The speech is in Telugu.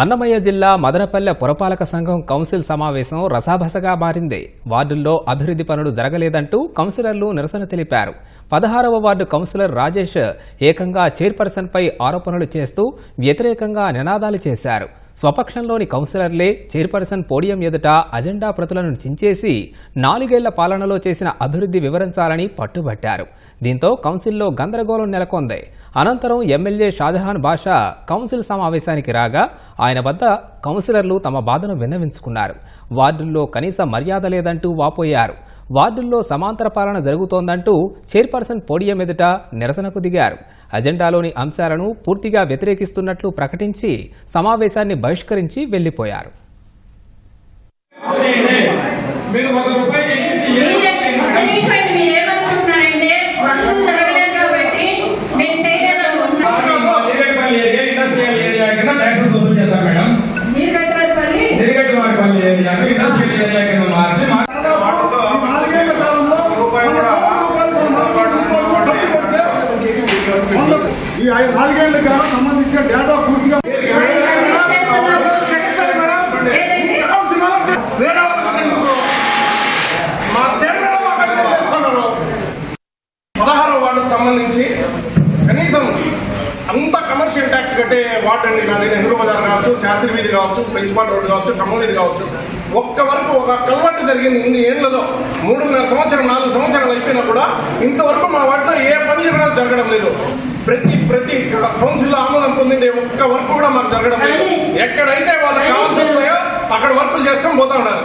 అన్నమయ్య జిల్లా మదనపల్లె పురపాలక సంఘం కౌన్సిల్ సమావేశం రసాభసగా మారింది. వార్డుల్లో అభివృద్ధి పనులు జరగలేదంటూ కౌన్సిలర్లు నిరసన తెలిపారు. పదహారవ వార్డు కౌన్సిలర్ రాజేష్ ఏకంగా చైర్పర్సన్పై ఆరోపణలు చేస్తూ వ్యతిరేకంగా నినాదాలు చేశారు. స్వపక్షంలోని కౌన్సిలర్లే చైర్పర్సన్ పోడియం ఎదుట అజెండా ప్రతులను చించేసి నాలుగేళ్ళ పాలనలో చేసిన అభివృద్ధి వివరించాలని పట్టుబట్టారు. దీంతో కౌన్సిల్లో గందరగోళం నెలకొంది. అనంతరం ఎమ్మెల్యే షాజహాన్ బాషా కౌన్సిల్ సమావేశానికి రాగా ఆయన వద్ద కౌన్సిలర్లు తమ బాధను విన్నవించుకున్నారు. వార్డుల్లో కనీస మర్యాద లేదంటూ వాపోయారు. వార్డుల్లో సమాంతర పాలన జరుగుతోందంటూ చైర్పర్సన్ పోడియం ఎదుట నిరసనకు దిగారు. అజెండాలోని అంశాలను పూర్తిగా వ్యతిరేకిస్తున్నట్లు ప్రకటించి సమావేశాన్ని బహిష్కరించి వెళ్ళిపోయారు. ఏరియాను ఇండస్ట్రియల్ ఏరియా కింద మార్చి ఈ ఐదు- నాలుగేళ్ళ కాలం సంబంధించిన డేటా పూర్తిగా. పదహారవ వార్డుకు సంబంధించి కనీసం కట్టే వార్డు అండి నాది. నెహ్రూ బజార్ కావచ్చు శాస్త్రి వీధి కావచ్చు ప్రిన్సిపాల్ రోడ్ కావచ్చు ఖమ్మం వీధి కావచ్చు. ఒక్క వరకు ఒక కల్వట్టు జరిగింది ఇన్ని ఏళ్ళలో మూడున్నర సంవత్సరం నాలుగు సంవత్సరాలు అయిపోయినా కూడా ఇంతవరకు మా వాటిలో ఏ పని కూడా జరగడం లేదు. ప్రతి ప్రతి కౌన్సిల్లో ఆమోదం పొందిండే ఒక్క వర్క్ కూడా మాకు జరగడం లేదు. ఎక్కడైతే వాళ్ళకి కావాల్సి వస్తాయో అక్కడ వర్కులు చేసుకొని పోతా ఉన్నారు.